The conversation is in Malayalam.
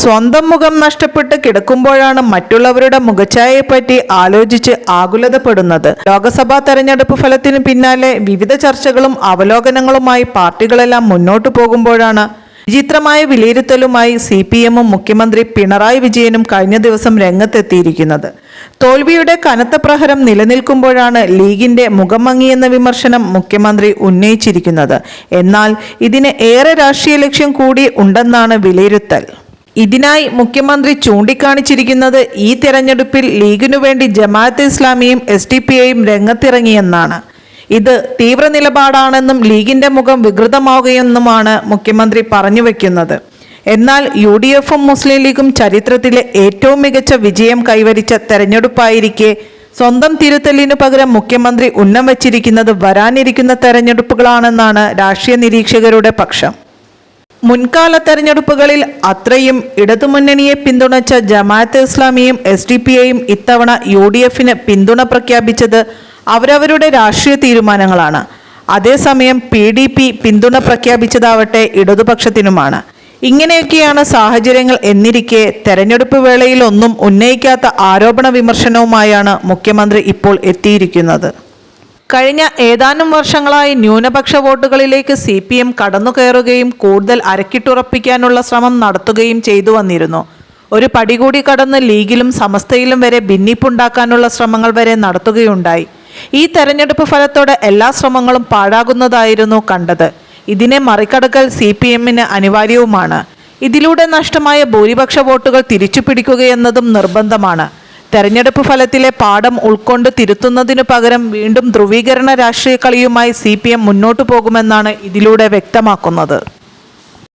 സ്വന്തം മുഖം നഷ്ടപ്പെട്ട് കിടക്കുമ്പോഴാണ് മറ്റുള്ളവരുടെ മുഖഛായയെപ്പറ്റി ആലോചിച്ച് ആകുലതപ്പെടുന്നത്. ലോക്സഭാ തെരഞ്ഞെടുപ്പ് ഫലത്തിന് പിന്നാലെ വിവിധ ചർച്ചകളും അവലോകനങ്ങളുമായി പാർട്ടികളെല്ലാം മുന്നോട്ടു പോകുമ്പോഴാണ് വിചിത്രമായ വിലയിരുത്തലുമായി സി പി എമ്മും മുഖ്യമന്ത്രി പിണറായി വിജയനും കഴിഞ്ഞ ദിവസം രംഗത്തെത്തിയിരിക്കുന്നത്. തോൽവിയുടെ കനത്ത പ്രഹരം നിലനിൽക്കുമ്പോഴാണ് ലീഗിന്റെ മുഖമങ്ങിയെന്ന വിമർശനം മുഖ്യമന്ത്രി ഉന്നയിച്ചിരിക്കുന്നത്. എന്നാൽ ഇതിന് ഏറെ രാഷ്ട്രീയ ലക്ഷ്യം കൂടി ഉണ്ടെന്നാണ് വിലയിരുത്തൽ. ഇതിനായി മുഖ്യമന്ത്രി ചൂണ്ടിക്കാണിച്ചിരിക്കുന്നത് ഈ തെരഞ്ഞെടുപ്പിൽ ലീഗിനു വേണ്ടി ജമാഅത്ത് ഇസ്ലാമിയും എസ് ഡി പി ഐയും രംഗത്തിറങ്ങിയെന്നാണ്. ഇത് തീവ്ര നിലപാടാണെന്നും ലീഗിന്റെ മുഖം വികൃതമാവുകയെന്നുമാണ് മുഖ്യമന്ത്രി പറഞ്ഞു വെക്കുന്നത്. എന്നാൽ യു ഡി എഫും മുസ്ലിം ലീഗും ചരിത്രത്തിലെ ഏറ്റവും മികച്ച വിജയം കൈവരിച്ച തെരഞ്ഞെടുപ്പായിരിക്കെ സ്വന്തം തിരുത്തലിനു പകരം മുഖ്യമന്ത്രി ഉന്നം വച്ചിരിക്കുന്നത് വരാനിരിക്കുന്ന തെരഞ്ഞെടുപ്പുകളാണെന്നാണ് രാഷ്ട്രീയ നിരീക്ഷകരുടെ പക്ഷം. മുൻകാല തെരഞ്ഞെടുപ്പുകളിൽ അത്രയും ഇടതുമുന്നണിയെ പിന്തുണച്ച ജമാഅത്ത് ഇസ്ലാമിയും എസ് ഡി പി ഐയും ഇത്തവണ യു ഡി എഫിന് പിന്തുണ പ്രഖ്യാപിച്ചത് അവരവരുടെ രാഷ്ട്രീയ തീരുമാനങ്ങളാണ്. അതേസമയം പി ഡി പി പിന്തുണ പ്രഖ്യാപിച്ചതാവട്ടെ ഇടതുപക്ഷത്തിനുമാണ്. ഇങ്ങനെയൊക്കെയാണ് സാഹചര്യങ്ങൾ എന്നിരിക്കെ തെരഞ്ഞെടുപ്പ് വേളയിൽ ഒന്നും ഉന്നയിക്കാത്ത ആരോപണ വിമർശനവുമായാണ് മുഖ്യമന്ത്രി ഇപ്പോൾ എത്തിയിരിക്കുന്നത്. കഴിഞ്ഞ ഏതാനും വർഷങ്ങളായി ന്യൂനപക്ഷ വോട്ടുകളിലേക്ക് സി പി എം കടന്നുകയറുകയും കൂടുതൽ അരക്കിട്ടുറപ്പിക്കാനുള്ള ശ്രമം നടത്തുകയും ചെയ്തു വന്നിരുന്നു. ഒരു പടി കൂടി കടന്ന് ലീഗിലും സമസ്തയിലും വരെ ഭിന്നിപ്പുണ്ടാക്കാനുള്ള ശ്രമങ്ങൾ വരെ നടത്തുകയുണ്ടായി. ഈ തെരഞ്ഞെടുപ്പ് ഫലത്തോടെ എല്ലാ ശ്രമങ്ങളും പാഴാകുന്നതായിരുന്നു കണ്ടത്. ഇതിനെ മറികടക്കൽ സി പി എമ്മിന് അനിവാര്യവുമാണ്. ഇതിലൂടെ നഷ്ടമായ ഭൂരിപക്ഷ വോട്ടുകൾ തിരിച്ചു പിടിക്കുകയെന്നതും നിർബന്ധമാണ്. തെരഞ്ഞെടുപ്പ് ഫലത്തിലെ പാഠം ഉൾക്കൊണ്ട് തിരുത്തുന്നതിനു പകരം വീണ്ടും ധ്രുവീകരണ രാഷ്ട്രീയ കളിയുമായി സി മുന്നോട്ടു പോകുമെന്നാണ് ഇതിലൂടെ വ്യക്തമാക്കുന്നത്